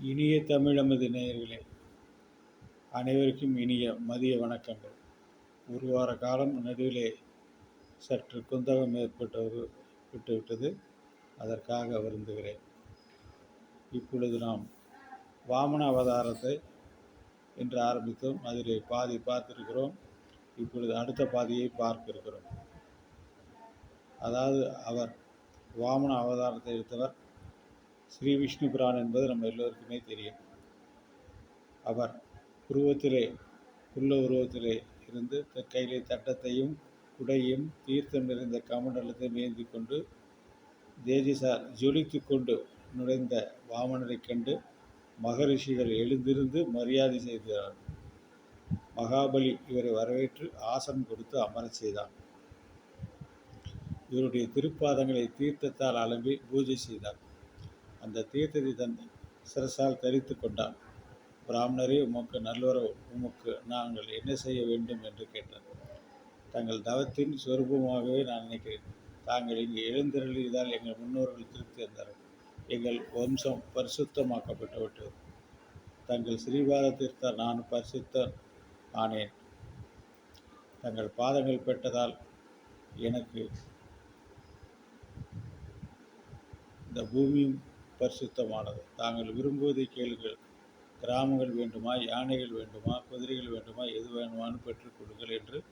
இனிய தமிழமது நேயர்களே அனைவருக்கும் இனிய மதிய வணக்கங்கள். ஒரு வார காலம் நடுவிலே சற்று குந்தகம் ஏற்பட்டு விட்டுவிட்டது. அதற்காக வருந்துகிறேன் இப்பொழுது நாம் வாமன அவதாரத்தை என்று ஆரம்பித்தோம். அதிலே பாதி பார்த்திருக்கிறோம். இப்பொழுது அடுத்த பாதியை பார்க்க இருக்கிறோம் அதாவது அவர் வாமன அவதாரத்தை எடுத்தவர் ஸ்ரீ விஷ்ணு புரான் என்பது நம்ம எல்லோருக்குமே தெரியும். அவர் உருவத்திலே உள்ள உருவத்திலே இருந்து கையிலே தட்டத்தையும் குடையும் தீர்த்தம் நிறைந்த கமண்டலத்தை மேந்தி கொண்டு தேஜிசார் ஜொலித்து கொண்டு நுழைந்த வாமனரைக் கண்டு மகரிஷிகள் எழுந்திருந்து மரியாதை செய்தார். மகாபலி இவரை வரவேற்று ஆசனம் கொடுத்து அமரச் செய்தான் இவருடைய திருப்பாதங்களை தீர்த்தத்தால் அலம்பி பூஜை செய்தார். அந்த தீர்த்ததி தன் சிரசால் தரித்து கொண்டான். பிராமணரே உமக்கு நல்லுறவு உமக்கு நாங்கள் என்ன செய்ய வேண்டும் என்று கேட்டார் தங்கள் தவத்தின் சொரூபமாகவே நான் நினைக்கிறேன். தாங்கள் இங்கு எழுந்திரளியதால் எங்கள் முன்னோர்கள் திருப்தி இருந்தார்கள் எங்கள் வம்சம் பரிசுத்தமாக்கப்பட்டு விட்டது தங்கள் ஸ்ரீபாதத்திற்கு நான் பரிசுத்த ஆனேன். தங்கள் பாதங்கள் பெற்றதால் எனக்கு இந்த பூமியும் பரிசுத்தமானது. தாங்கள் விரும்புவதை கேளுங்கள். கிராமங்கள் வேண்டுமா? யானைகள் வேண்டுமா? குதிரைகள் வேண்டுமா? எது வேணுமானு பெற்றுக்கொள்ளுங்கள் என்று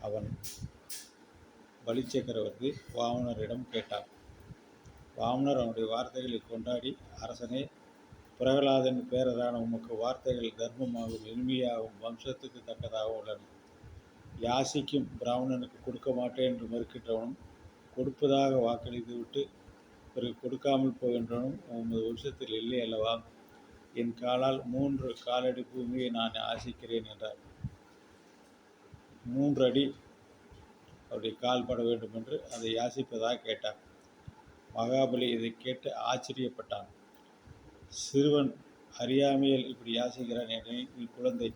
அவன் பலிச்சக்கரவர்த்தி வாமனரிடம் கேட்டான். வாமனர் அவனுடைய வார்த்தைகளை கொண்டாடி அரசனே பிரகலாதன் பேரரான உமக்கு வார்த்தைகள் தர்மமாகவும் இனிமையாகவும் வம்சத்துக்கு தக்கதாகவும் உள்ளன. யாசிக்கும் பிராமணனுக்கு கொடுக்க மாட்டேன் என்று மறுக்கின்றவனும் கொடுப்பதாக வாக்களித்துவிட்டு பிறகு கொடுக்காமல் போகின்றனும் உமது வருஷத்தில் இல்லை அல்லவா? என் காலால் மூன்று காலடி பூமியை நான் ஆசிக்கிறேன் என்றார். மூன்று அடி அவருடைய கால் பட வேண்டும் என்று அதை யாசிப்பதாக கேட்டார். மகாபலி இதை கேட்டு ஆச்சரியப்பட்டான். சிறுவன் அறியாமையில் இப்படி யாசிக்கிறான் என நீ குழந்தை.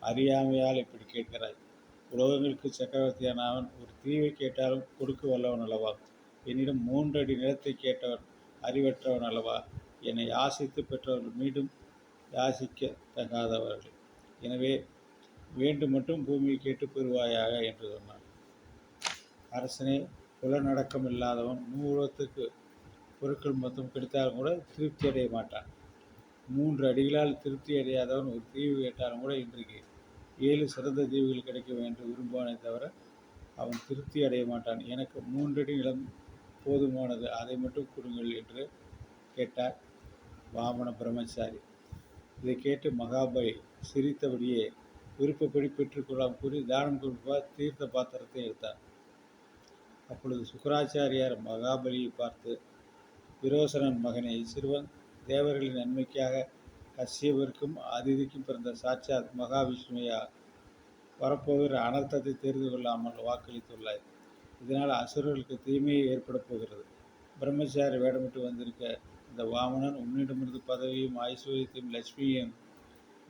அறியாமையால் இப்படி கேட்கிறாய். உலகங்களுக்கு சக்கரவர்த்தியான அவன் ஒரு தீவை கேட்டாலும் கொடுக்க வல்லவன் அல்லவா? என்னிடம் மூன்றடி நிலத்தை கேட்டவன் அறிவற்றவன் அல்லவா? என்னை யாசித்து பெற்றவர்கள் மீண்டும் யாசிக்க தகாதவர்கள். எனவே வேண்டும் மட்டும் பூமியை கேட்டு பெறுவாயாக என்று சொன்னான் அரசனே புலநடக்கம் இல்லாதவன் நூறுவத்துக்கு பொருட்கள் மொத்தம் கிடைத்தாலும் கூட திருப்தி அடைய மாட்டான். மூன்று அடிகளால் திருப்தி அடையாதவன் ஒரு தீவு கேட்டாலும் கூட இன்றைக்கு ஏழு சிறந்த தீவுகள் கிடைக்கும் என்று விரும்புவானே தவிர அவன் திருப்தி அடைய மாட்டான். எனக்கு மூன்றடி நிலம் போதுமானது அதை மட்டும் கொடுங்கள் என்று கேட்டார் வாமன பிரம்மச்சாரி. இதை கேட்டு மகாபலி சிரித்தபடியே விருப்பப்படி பெற்றுக்கொள்ளாம் கூறி தானம் கொடுப்பார் தீர்த்த பாத்திரத்தை எடுத்தார். அப்பொழுது சுக்கராச்சாரியார் மகாபலியை பார்த்து விரோசனன் மகனை சிறுவன் தேவர்களின் நன்மைக்காக கசியவருக்கும் அதிதிக்கும் பிறந்த சாட்சாத் மகாவிஷ்ணுவையா வரப்போகிற அனர்த்தத்தை தெரிந்து கொள்ளாமல் வாக்களித்துள்ளார் இதனால் அசுரர்களுக்கு தீமையை ஏற்பட போகிறது. பிரம்மச்சாரி வேடமிட்டு வந்திருக்க இந்த வாமனன் உன்னிடமிருந்து பதவியும் ஐஸ்வர்யத்தையும் லட்சுமியும்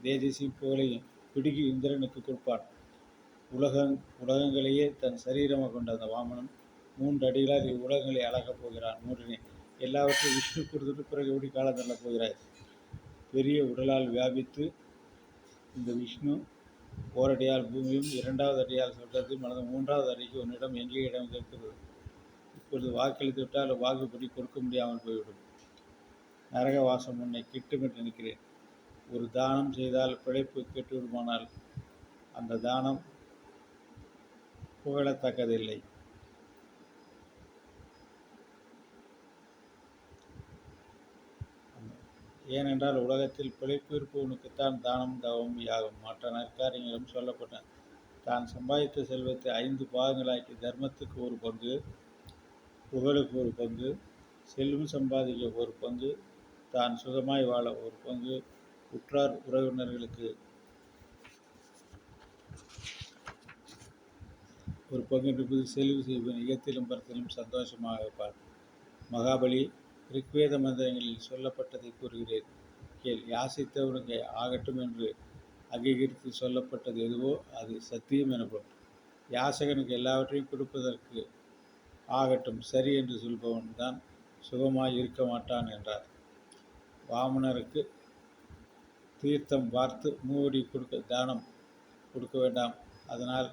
தேஜசியும் புகழையும் பிடுகி இந்திரனுக்கு கொடுப்பான். உலகம் உலகங்களையே தன் சரீரமாக கொண்ட அந்த வாமனன் மூன்று அடிகளால் இவ்வுலகங்களை அழகப் போகிறான். மூன்றினை எல்லாவற்றையும் விஷ்ணு கொடுத்துட்டு பிறகு எப்படி காலம் தள்ள போகிறாய்? பெரிய உடலால் வியாபித்து இந்த விஷ்ணு ஓரடியால் பூமியும் இரண்டாவது அடியால் சொர்க்கத்தையும் அல்லது மூன்றாவது அடிக்கு உன்னிடம் எங்கே இடம் இருக்கிறது? இப்பொழுது வாக்களித்து விட்டால் வாக்குப்படி கொடுக்க முடியாமல் போய்விடும். நரக வாசம் உன்னை கிட்டுமிட்டு நிற்கிறேன் நினைக்கிறேன். ஒரு தானம் செய்தால் பிழைப்பு கெட்டுவிடுமானால் அந்த தானம் புகழத்தக்கதில்லை. ஏனென்றால் உலகத்தில் பிழைப்பிருப்பவனுக்குத்தான் தானம் தவம் யாகும் மற்ற நற்காரியங்களும் சொல்லப்பட்டன. தான் சம்பாதித்த செல்வத்தை ஐந்து பாகங்களாக்கி தர்மத்துக்கு ஒரு பங்கு புகழுக்கு ஒரு பங்கு செல்வம் சம்பாதிக்க ஒரு பங்கு தான் சுகமாய் வாழ ஒரு பங்கு உற்றார் உறவினர்களுக்கு ஒரு பங்கு என்பது செல்வு செய்வன் இயத்திலும் பரத்திலும் சந்தோஷமாக இருப்பார் மகாபலி ரிக்வேத மந்திரங்களில் சொல்லப்பட்டதை கூறுகிறேன் கேள் யாசித்தவனுக்கு ஆகட்டும் என்று அங்கீகரித்து சொல்லப்பட்டது எதுவோ அது சத்தியம் எனப்படும். யாசகனுக்கு எல்லாவற்றையும் கொடுப்பதற்கு ஆகட்டும் சரி என்று சொல்பவன் தான் சுகமாய் இருக்க மாட்டான் என்றார். வாமனருக்கு தீர்த்தம் பார்த்து மூடி கொடுக்க தானம் கொடுக்க வேண்டாம். அதனால்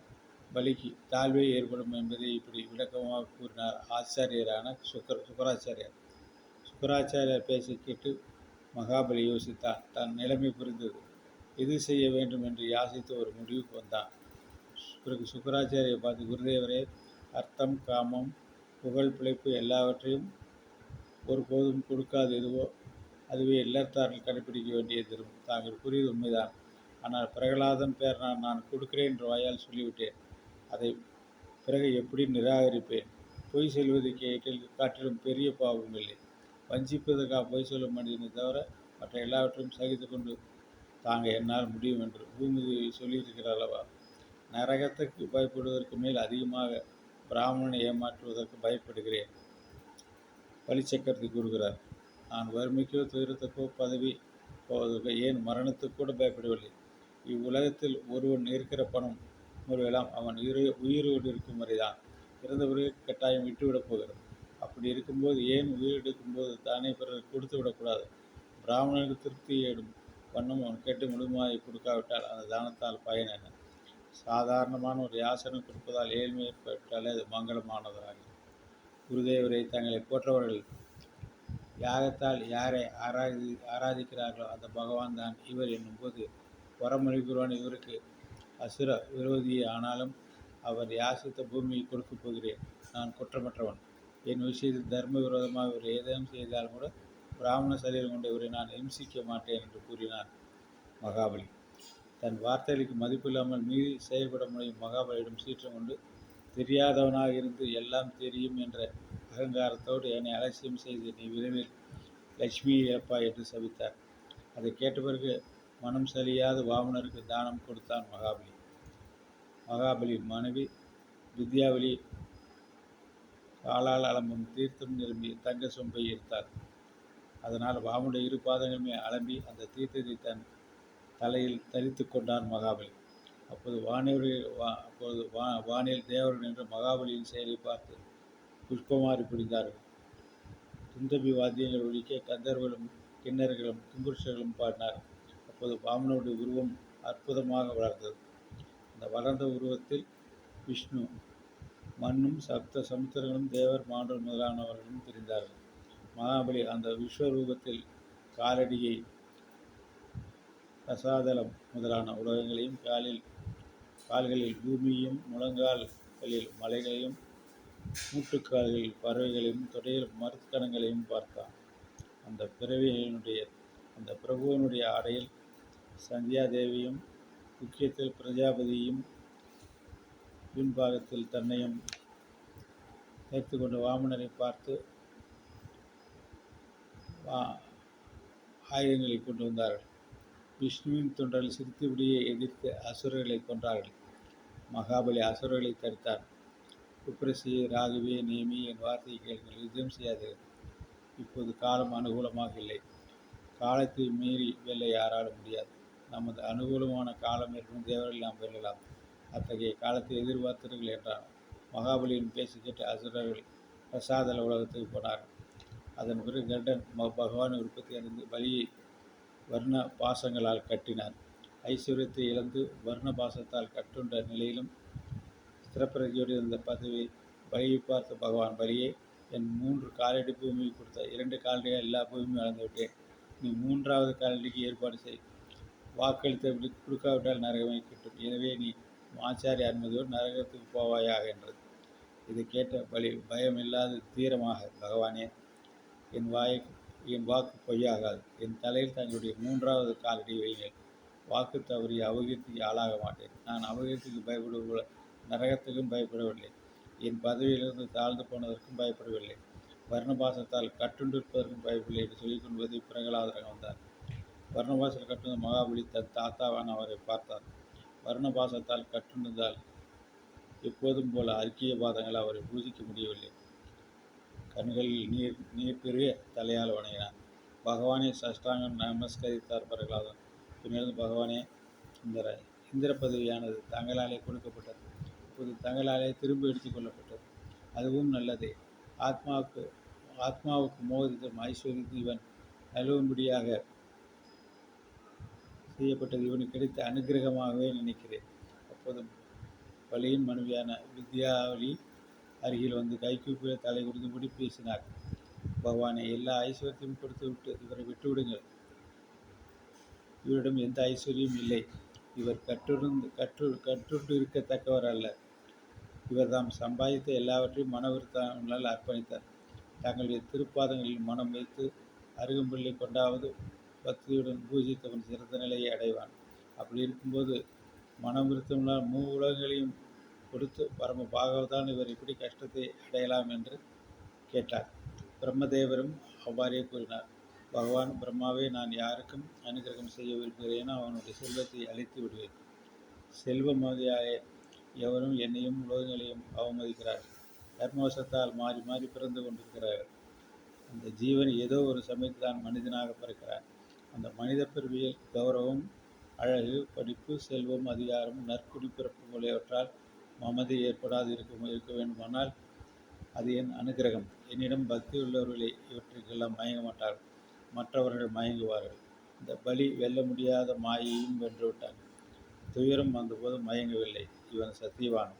பலிக்கு தாழ்வே ஏற்படும் என்பதை இப்படி விளக்கமாக கூறினார் ஆச்சாரியரான சுக்கர சுக்கராச்சாரியார். சுக்கராச்சாரியார் பேசி கேட்டு மகாபலி யோசித்தார். தன் நிலைமை புரிந்தது. எது செய்ய வேண்டும் என்று யாசித்து ஒரு முடிவுக்கு வந்தான். பிறகு சுக்கராச்சாரியை பார்த்து குருதேவரே அர்த்தம் காமம் புகழ் பிழைப்பு எல்லாவற்றையும் ஒருபோதும் கொடுக்காது. எதுவோ அதுவே இல்லத்தார்கள் கடைபிடிக்க வேண்டியது தாங்கள் கூறியது உண்மைதான். ஆனால் பிரகலாதன் பேர் நான் நான் கொடுக்கிறேன் என்று வாயால் சொல்லிவிட்டேன். அதை பிறகு எப்படி நிராகரிப்பேன்? பொய் சொல்வது கேட்டில் காட்டிலும் பெரிய பாவம் இல்லை. வஞ்சிப்பதற்காக பொய் சொல்ல மனிதனை தவிர மற்ற எல்லாவற்றையும் சகித்து கொண்டு தாங்க என்னால் முடியும் என்று பூமி சொல்லியிருக்கிறார் அல்லவா? நரகத்துக்கு பயப்படுவதற்கு மேல் அதிகமாக பிராமணனை ஏமாற்றுவதற்கு பயப்படுகிறேன். பலிச்சக்கரத்தை கூறுகிறார். நான் வறுமைக்கோ துயரத்துக்கோ பதவி போவதற்கோ ஏன் மரணத்துக்கு கூட பயப்படவில்லை? இவ்வுலகத்தில் ஒருவன் இருக்கிற பணம் முறையெல்லாம் அவன் உயிர் உயிரோடு இருக்கும் வரைதான். இறந்த பிறகு கட்டாயம் விட்டுவிடப் போகிறது. அப்படி இருக்கும்போது ஏன் உயிரெடுக்கும்போது தானே பிறர் கொடுத்து விடக்கூடாது? பிராமணனுக்கு திருப்தி ஏடும் பண்ணும் அவன் கேட்டு முழுமாய் கொடுக்காவிட்டால் அந்த தானத்தால் பயன் என்ன? சாதாரணமான ஒரு யாசனம் கொடுப்பதால் ஏழ்மை ஏற்பட்டாலே அது மங்களமானதாகும். குருதேவரை தங்களை போற்றவர்கள் யாகத்தால் யாரை ஆராதி ஆராதிக்கிறார்களோ அந்த பகவான் தான் இவர் என்னும்போது வரமளிக்கிறவன் இவருக்கு அசுர விரோதியே ஆனாலும் அவர் யாசித்த பூமியை கொடுக்கப் போகிறேன். நான் குற்றமற்றவன். என் விஷயத்தில் தர்ம விரோதமாக இவர் ஏதேனும் செய்தால் கூட பிராமண சரீரம் கொண்ட இவரை நான் ஹிம்சிக்க மாட்டேன் என்று கூறினார் மகாபலி. தன் வார்த்தைகளுக்கு மதிப்பில்லாமல் மீறி செயல்பட முடியும் மகாபலியிடம் சீற்றம் கொண்டு தெரியாதவனாக இருந்து எல்லாம் தெரியும் என்ற அகங்காரத்தோடு என்னை அலட்சியம் செய்து நீ விரைவில் லட்சுமி இழப்பா என்று சபித்தார். அதை கேட்ட பிறகு மனம் சரியாத வாமனருக்கு தானம் கொடுத்தான் மகாபலி. மகாபலி மனைவி வித்யாவலி காலால் அலம்பும் தீர்த்தம் நிரம்பி தங்க சொம்பை ஈர்த்தார் அதனால் வாமுடைய இரு பாதங்களுமே அலம்பி அந்த தீர்த்தத்தை தன் தலையில் தரித்து கொண்டான் மகாபலி. அப்போது வானவர்கள் வா அப்போது வா வானில் தேவர்கள் என்று மகாபலியின் செயலை பார்த்து புஷ்பமாறி பிடிந்தார்கள் துந்தபி வாத்தியங்கள் ஒழிக்க கந்தர்களும் கிண்ணர்களும் கும்புருஷர்களும் பாடினார். அப்போது பாமனுடைய உருவம் அற்புதமாக வளர்ந்தது. அந்த வளர்ந்த உருவத்தில் விஷ்ணு மண்ணும் சப்த சமுத்திரங்களும் தேவர் மாண்டல் முதலானவர்களும் தெரிந்தார்கள் மகாபலி அந்த விஸ்வரூபத்தில் காலடியை ரசாதலம் முதலான உலகங்களையும் காலில் கால்களில் பூமியையும் முழங்கால்களில் மலைகளையும் மூட்டுக்கால்களில் பறவைகளையும் தொடையில் மருத்துக்கணங்களையும் பார்த்தான். அந்த பிறவிகளினுடைய அந்த பிரபுவனுடைய ஆடையில் சந்தியாதேவியும் முக்கியத்தில் பிரஜாபதியும் பின்பாகத்தில் தன்னையும் சேர்த்து கொண்டு வாமனரை பார்த்து வா ஆயுதங்களை கொண்டு வந்தார்கள். விஷ்ணுவின் தொண்டர்கள் சிரித்தபடியே எதிர்த்து அசுரர்களை கொன்றார்கள். மகாபலி அசுரர்களை தடுத்தார். குப்ரசியை ராகவே நேமி என் வார்த்தையை கேளுங்கள் யுத்தம் செய்யாதீர்கள் இப்போது காலம் அனுகூலமாக இல்லை காலத்தை மீறி வெல்ல யாராலும் முடியாது. நமது அனுகூலமான காலம் இருக்கும் தேவர்கள் நாம் வெல்லலாம். அத்தகைய காலத்தை எதிர்பார்த்தீர்கள் என்றான் மகாபலியின் பேசி கேட்டு அசுரர்கள் பிரசாதல உலகத்துக்கு போனார்கள் அதன் பிறகு கண்டன் பகவான் உற்பத்தி அறிந்து பலியை வர்ண பாசங்களால் கட்டினார். ஐஸ்வர்யத்தை இழந்து வர்ண பாசத்தால் கட்டுண்ட நிலையிலும் ஸ்திரப்பிரதியோடு இருந்த பதவியை பலியை பார்த்த பகவான் பலியே என் மூன்று காலடி பூமியை கொடுத்த இரண்டு காலடியாக எல்லா பூமியும் வளர்ந்துவிட்டேன் நீ மூன்றாவது காலடிக்கு ஏற்பாடு செய். வாக்களித்த கொடுக்காவிட்டால் நரகமே கிட்டும். எனவே நீ ஆச்சாரிய அனுமதியோடு நரகத்துக்கு போவாயாக என்றது. இதை கேட்ட பலி பயமில்லாது தீரமாக பகவானே என் வாயை என் வாக்கு பொய்யாகாது. என் தலையில் தங்களுடைய மூன்றாவது காலடி வைங்கள் வாக்கு தவறி அபகீர்த்திக்கு ஆளாக மாட்டேன். நான் அபகீர்த்திக்கு பயப்படுவ நரகத்துக்கும் பயப்படவில்லை. என் பதவியிலிருந்து தாழ்ந்து போனதற்கும் பயப்படவில்லை. வர்ணபாசத்தால் கட்டுண்டிருப்பதற்கும் பயப்படவில்லை என்று சொல்லிக் கொண்டு பிரகலாதரகம் வந்தார் வர்ணபாசத்தில் கட்டுந்த மகாபலி தன் தாத்தாவான் அவரை பார்த்தார். வர்ணபாசத்தால் கட்டுண்டதால் எப்போதும் போல அர்க்கிய பாதங்கள் அவரை பூஜிக்க முடியவில்லை. கண்களில் நீர் நீர் பெரிய தலையால் வணங்கினார் பகவானை சஷ்டாங்கம் நமஸ்கரித்தார் பிரகலாதன் பின்னர் பகவானே இந்திர இந்திர பதவியானது தங்களாலே கொடுக்கப்பட்டது. இப்போது தங்களாலே திரும்ப எடுத்துக்கொள்ளப்பட்டது அதுவும் நல்லதே. ஆத்மாவுக்கு ஆத்மாவுக்கு மோதித்தம் ஐஸ்வர்யத்து இவன் நழுவும்படியாக செய்யப்பட்டது இவனுக்கு கிடைத்த அனுக்கிரகமாகவே நினைக்கிறேன். அப்போது பலியின் மனைவியான வித்யாவளி அருகில் வந்து கைக்கூப்பிய தலை குடிக்கும்படி பேசினார் பகவானை எல்லா ஐஸ்வர்யத்தையும் கொடுத்து விட்டு இவரை விட்டுவிடுங்கள் இவரிடம் எந்த ஐஸ்வர்யம் இல்லை. இவர் கற்றுருந்து கற்று கற்றுண்டு இருக்கத்தக்கவர் அல்ல. இவர் தாம் சம்பாதித்த எல்லாவற்றையும் மனவிருத்தாமல் அர்ப்பணித்தார். தங்களுடைய திருப்பாதங்களில் மனம் வைத்து அருகம்பிள்ளை கொண்டாவது பக்தியுடன் பூஜித்தவன் சிறந்த நிலையை அடைவான். அப்படி இருக்கும்போது மனம் விருத்தமில்லால் மூ உலகங்களையும் கொடுத்து பரம பாகவதான் இவர் இப்படி கஷ்டத்தை அடையலாம் என்று கேட்டார். பிரம்மதேவரும் அவ்வாறே கூறினார். பகவான் பிரம்மாவே நான் யாருக்கும் அனுகிரகம் செய்ய விரும்புகிறேனோ. அவனுடைய செல்வத்தை அழித்து விடுவேன். செல்வமதியாய எவரும் என்னையும் உலகங்களையும் அவமதிக்கிறார். கர்மவசத்தால் மாறி மாறி பிறந்து கொண்டிருக்கிறார்கள். அந்த ஜீவன் ஏதோ ஒரு சமயத்தில் தான் மனிதனாக பிறக்கிறான். அந்த மனித பிறவியில் கௌரவம் அழகு படிப்பு செல்வம் அதிகாரம் நற்குடி பிறப்பு முதலியவற்றால் மமதை ஏற்படாது இருக்க இருக்க வேண்டுமானால் அது என் அனுகிரகம். என்னிடம் பக்தி உள்ளவர்களே இவற்றுக்கெல்லாம் மயங்க மாட்டார்கள். மற்றவர்கள் மயங்குவார்கள். இந்த பலி வெல்ல முடியாத மாயையும் வென்றுவிட்டான். துயரம் வந்தபோது மயங்கவில்லை. இவன் சத்தியவான்.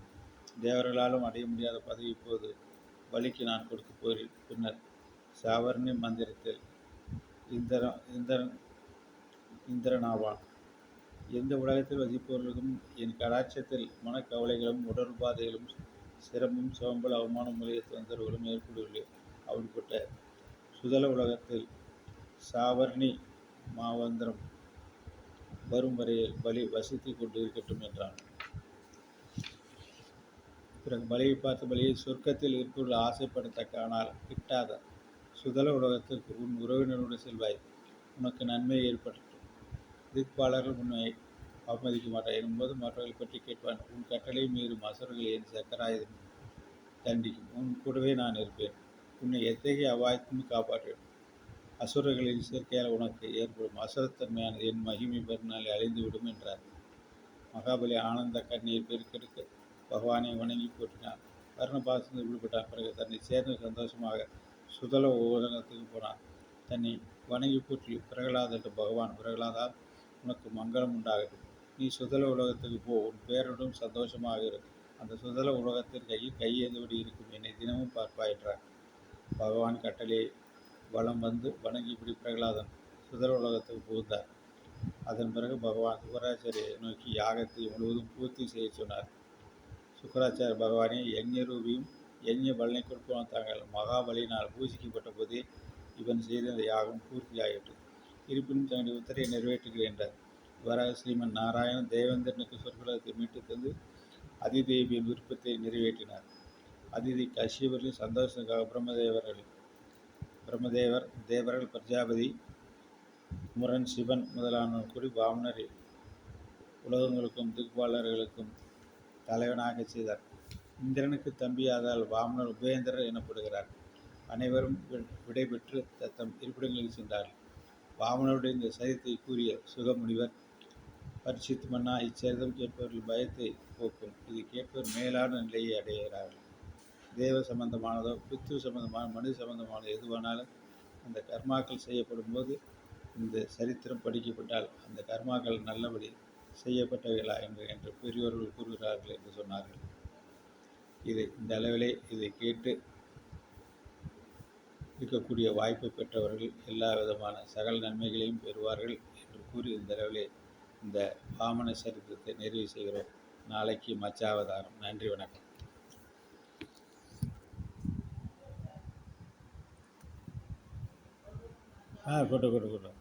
தேவர்களாலும் அடைய முடியாத பதவி இப்போது பலிக்கு நான் கொடுத்து போய் பின்னர் சாவர்ணி மந்திரத்தில் இந்திரன் இந்திரன் இந்திரனாவான் எந்த உலகத்தில் வசிப்பவர்களுக்கும் என் கடாட்சத்தில் மனக்கவலைகளும் உடற்பாதைகளும் சிரமம் சோம்பல் அவமானம் முதலிய தொந்தரவுகளும் ஏற்படவில்லை அப்படிப்பட்ட சுதல உலகத்தில் சாவர்ணி மாவந்திரம் வரும் வரையில் பலி வசித்து கொண்டு இருக்கட்டும் என்றான். பிறகு பலியை பார்த்த பலியை சொர்க்கத்தில் இருப்பவர்கள் ஆசைப்படத்தக்க ஆனால் கிட்டாத சுதல உலகத்திற்கு உன் உறவினருடன் செல்வாய். உனக்கு நன்மை ஏற்பட்டு திக்பாலர்கள் உன்னை அவமதிக்க மாட்டார் எனும்போது மற்றவர்கள் பற்றி கேட்பான். உன் கட்டளை மீறும் அசுரர்கள் என் சக்கராயுதம் தண்டிக்கும். உன் கூடவே நான் இருப்பேன். உன்னை எத்தகைய அபாயத்தையும் காப்பாற்றுவேன். அசுரர்களின் சேர்க்கையால் உனக்கு ஏற்படும் அசுரத்தன்மையானது என் மகிமை பெருநாளை அழிந்துவிடும் என்றார். மகாபலி ஆனந்த கண்ணீர் பெருக்கெடுக்க பகவானை வணங்கி போற்றினார் வர்ணபாசத்தில் விடுபட்டான். பிறகு தன்னை சேர்ந்து சந்தோஷமாக சுதல உலகத்துக்கு போனான். தன்னை வணங்கி போற்றி பிரகலாத என்று பகவான் பிரகலாதா உனக்கு மங்களம் உண்டாகுது நீ சுதல உலகத்துக்கு போ உன் பேருடன் சந்தோஷமாக இருக்கும். அந்த சுதல உலகத்தின் கையில் கையேந்தபடி இருக்கும்? என்னை தினமும் பார்ப்பாயிற்றார் பகவான் கட்டளை வலம் வந்து வணங்கி இப்படி பிரகலாதன் சுதல உலகத்துக்கு புகுந்தார். அதன் பிறகு பகவான் சுக்கராச்சாரியை நோக்கி யாகத்தை முழுவதும் பூர்த்தி செய்ய சொன்னார். சுக்கராச்சாரிய பகவானே யஜ்ஞ ரூபியும் யஜ்ஞ பலனை கொடுப்பவன் தாங்கள் மகாபலியினால் பூஜிக்கப்பட்ட போதே இவன் செய்த யாகம் பூர்த்தியாகிவிட்டது இருப்பினும் தன்னுடைய உத்தரையை நிறைவேற்றுகிறேன் என்றார். இவ்வாறாக ஸ்ரீமன் நாராயணன் தேவேந்திரனுக்கு சொற்களத்தை மீட்டு தந்து அதிதேவியின் விருப்பத்தை நிறைவேற்றினார். அதிதி கஷ்யவர்களின் சந்தோஷத்துக்காக பிரம்மதேவர்கள் பிரம்மதேவர் தேவர்கள் பிரஜாபதி முரன் சிவன் முதலானோர் கூடி வாமனரை உலகங்களுக்கும் திக்பாலர்களுக்கும் தலைவனாக செய்தார். இந்திரனுக்கு தம்பியாதால் வாமனர் உபேந்திரர் எனப்படுகிறார். அனைவரும் விடைபெற்று தத்தம் இருப்பிடங்களில் சென்றார்கள். வாமனருடைய இந்த சரித்தை கூறிய சுகமுனிவர் பரிசித்து மன்னா இச்சரிதம் கேட்பவர்கள் பயத்தை போக்கும். இது கேட்பவர் மேலான நிலையை அடைகிறார்கள். தேவ சம்பந்தமானதோ பித்து சம்பந்தமான மனித சம்பந்தமானதோ எதுவானாலும் அந்த கர்மாக்கள் செய்யப்படும் போது இந்த சரித்திரம் படிக்கப்பட்டால் அந்த கர்மாக்கள் நல்லபடி செய்யப்பட்டவைகளா என்று என்று பெரியோர்கள் கூறுகிறார்கள் என்று சொன்னார்கள். இது இந்த அளவிலே இதை கேட்டு இருக்கக்கூடிய வாய்ப்பை பெற்றவர்கள் எல்லா விதமான சகல நன்மைகளையும் பெறுவார்கள் என்று கூறி இந்த அளவிலே இந்த வாமன சரித்திரத்தை நிறைவு செய்கிறோம். நாளைக்கு மச்சாவதாரம் நன்றி வணக்கம். ஆ கொண்டு கொட்டு கொண்டு